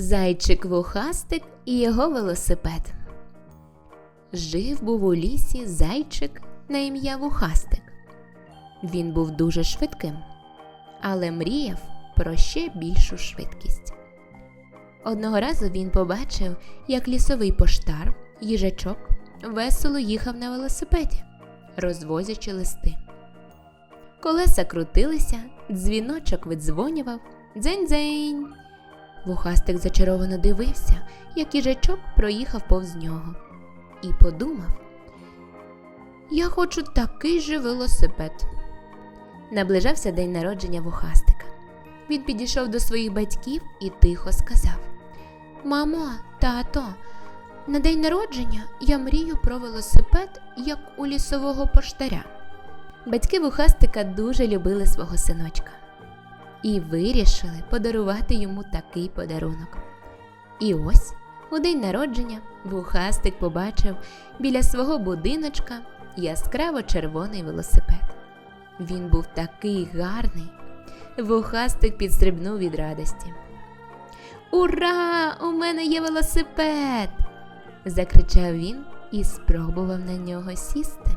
Зайчик вухастик і його велосипед. Жив був у лісі зайчик на ім'я Вухастик. Він був дуже швидким, але мріяв про ще більшу швидкість. Одного разу він побачив, як лісовий поштар, їжачок, весело їхав на велосипеді, розвозячи листи. Колеса крутилися, дзвіночок видзвонював дзень-дзень. Вухастик зачаровано дивився, як їжачок проїхав повз нього, і подумав: Я хочу такий же велосипед. Наближався день народження вухастика. Він підійшов до своїх батьків і тихо сказав: Мамо, тато, на день народження я мрію про велосипед, як у лісового поштаря. Батьки вухастика дуже любили свого синочка і вирішили подарувати йому такий подарунок. І ось у день народження вухастик побачив біля свого будиночка яскраво червоний велосипед. Він був такий гарний. Вухастик підстрибнув від радості. Ура! У мене є велосипед! закричав він і спробував на нього сісти.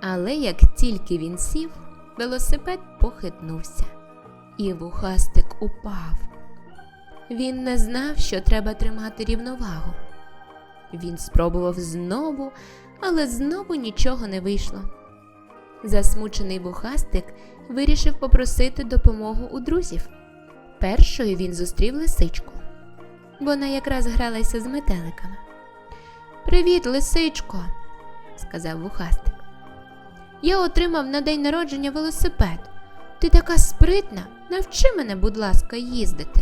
Але як тільки він сів, велосипед похитнувся, і вухастик упав. Він не знав, що треба тримати рівновагу. Він спробував знову, але знову нічого не вийшло. Засмучений вухастик вирішив попросити допомогу у друзів. Першою він зустрів лисичку. Вона якраз гралася з метеликами. Привіт, лисичко, сказав вухастик. Я отримав на день народження велосипед. Ти така спритна, навчи мене, будь ласка, їздити.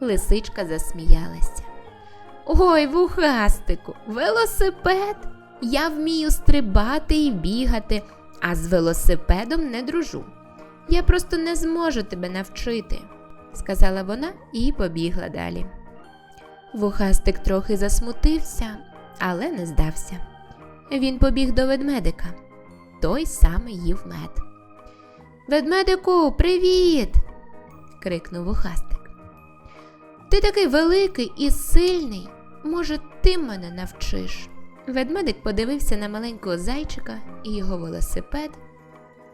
Лисичка засміялася. Ой, вухастику, велосипед! Я вмію стрибати і бігати, а з велосипедом не дружу. Я просто не зможу тебе навчити, сказала вона і побігла далі. Вухастик трохи засмутився, але не здався. Він побіг до ведмедика. Той саме їв мед. Ведмедику, привіт! крикнув вухастик. Ти такий великий і сильний. Може, ти мене навчиш? Ведмедик подивився на маленького зайчика і його велосипед.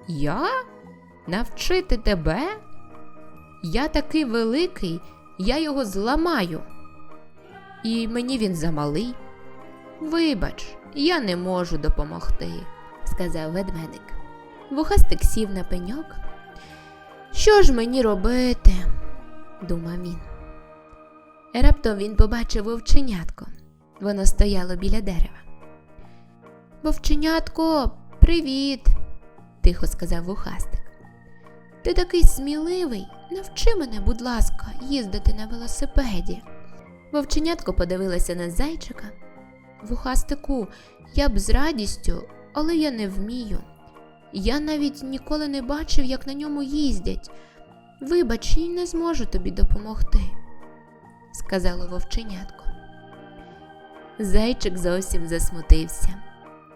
Я? Навчити тебе? Я такий великий, я його зламаю. І мені він замалий. Вибач, я не можу допомогти, сказав ведмедик. Вухастик сів на пеньок. Що ж мені робити? думав він. Раптом він побачив вовченятко. Воно стояло біля дерева. Вовченятко, привіт, тихо сказав вухастик. Ти такий сміливий. Навчи мене, будь ласка, їздити на велосипеді. Вовченятко подивилася на зайчика. Вухастику, я б з радістю, але я не вмію. Я навіть ніколи не бачив, як на ньому їздять. Вибач, я не зможу тобі допомогти, сказало вовченятко. Зайчик зовсім засмутився.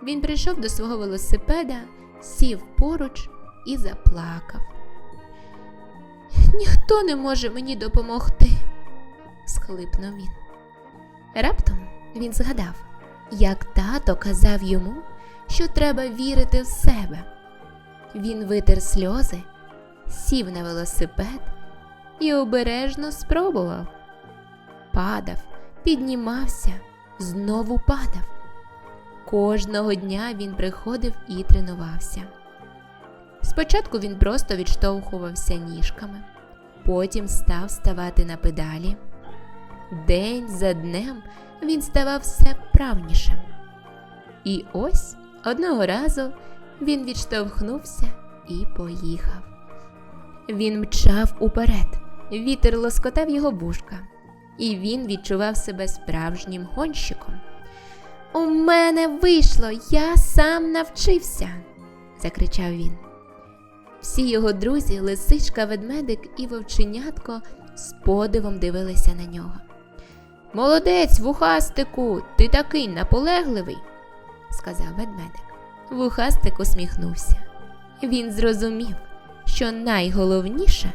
Він прийшов до свого велосипеда, сів поруч і заплакав. Ніхто не може мені допомогти, схлипнув він. Раптом він згадав, як тато казав йому, що треба вірити в себе. Він витер сльози, сів на велосипед і обережно спробував. Падав, піднімався, знову падав. Кожного дня він приходив і тренувався. Спочатку він просто відштовхувався ніжками, потім став ставати на педалі. День за днем він ставав все вправнішим. І ось одного разу він відштовхнувся і поїхав. Він мчав уперед, вітер лоскотав його вушка, і він відчував себе справжнім гонщиком. У мене вийшло, я сам навчився, закричав він. Всі його друзі, лисичка, ведмедик і вовченятко з подивом дивилися на нього. Молодець, вухастику, ти такий наполегливий, сказав ведмедик. Вухастик усміхнувся. Він зрозумів, що найголовніше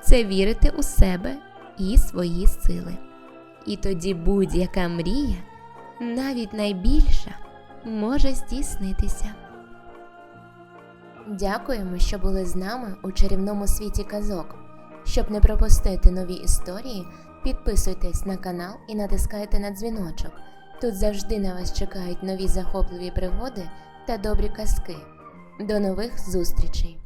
це вірити у себе і свої сили. І тоді будь-яка мрія, навіть найбільша, може здійснитися. Дякуємо, що були з нами у чарівному світі казок. Щоб не пропустити нові історії, підписуйтесь на канал і натискайте на дзвіночок. Тут завжди на вас чекають нові захопливі пригоди та добрі казки. До нових зустрічей!